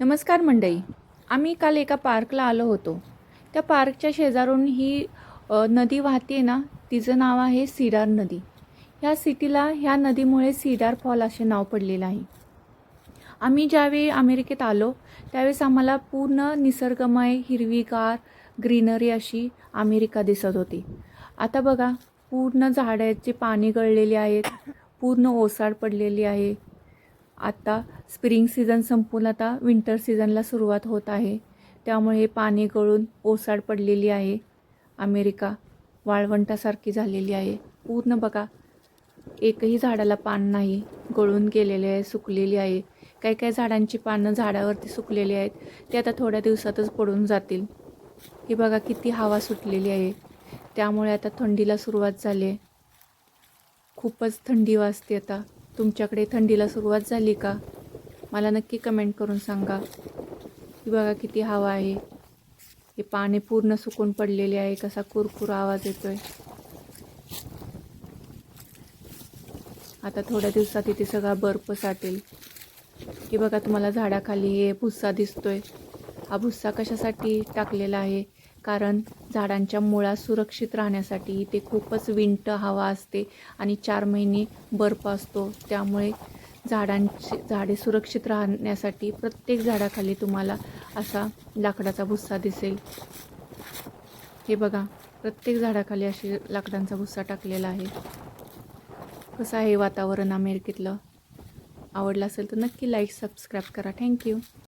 नमस्कार मंडई आम्ही काल एका पार्कला आलो होतो. त्या पार्कच्या शेजारून ही नदी वाहते ना तिचं नाव आहे सीडार नदी. ह्या सिटीला ह्या नदीमुळे सीडार फॉल असे नाव पडलेलं आहे. आम्ही ज्यावेळी अमेरिकेत आलो त्यावेळेस आम्हाला पूर्ण निसर्गमय हिरवीगार ग्रीनरी अशी अमेरिका दिसत होती. आता बघा पूर्ण झाडाचे पाने गळलेले आहेत पूर्ण ओसाड पडलेली आहे आता स्प्रिंग सीझन संपून आता विंटर सीझनला सुरुवात होत आहे. त्यामुळे पाणी गळून ओसाड पडलेली आहे. अमेरिका वाळवंटासारखी झालेली आहे. पूर्ण बघा एकही झाडाला पान नाही. गळून गेलेले आहे सुकलेली आहे. काही काही झाडांची पानं झाडावरती सुकलेली आहेत. ते आता थोड्या दिवसातच पडून जातील. हे बघा किती हवा सुटलेली आहे. त्यामुळे आता थंडीला सुरुवात झाली आहे. खूपच थंडी वाजते आता. तुमच्याकडे थंडीला सुरुवात झाली का? मला नक्की कमेंट करून सांगा. की बघा किती हवा आहे. हे पाणी पूर्ण सुकून पडलेले आहे. कसा कुरकुर आवाज येतो आहे आता थोड्या दिवसात इथे सगळा बर्फ साठेल. की बघा तुम्हाला झाडाखाली हे भुस्सा दिसतोय. हा भुस्सा कशासाठी टाकलेला आहे? कारण झाडांच्या मुळा सुरक्षित राहण्यासाठी इथे खूपच विंट हवा असते आणि चार महिने बर्फ असतो. त्यामुळे झाडांची झाडे सुरक्षित राहण्यासाठी प्रत्येक झाडाखाली तुम्हाला असा लाकडाचा भुस्सा दिसेल. हे बघा प्रत्येक झाडाखाली अशी लाकडांचा भुस्सा टाकलेला आहे. कसं आहे वातावरण अमेरिकेतलं? आवडलं असेल तर नक्की लाईक सबस्क्राईब करा. थँक्यू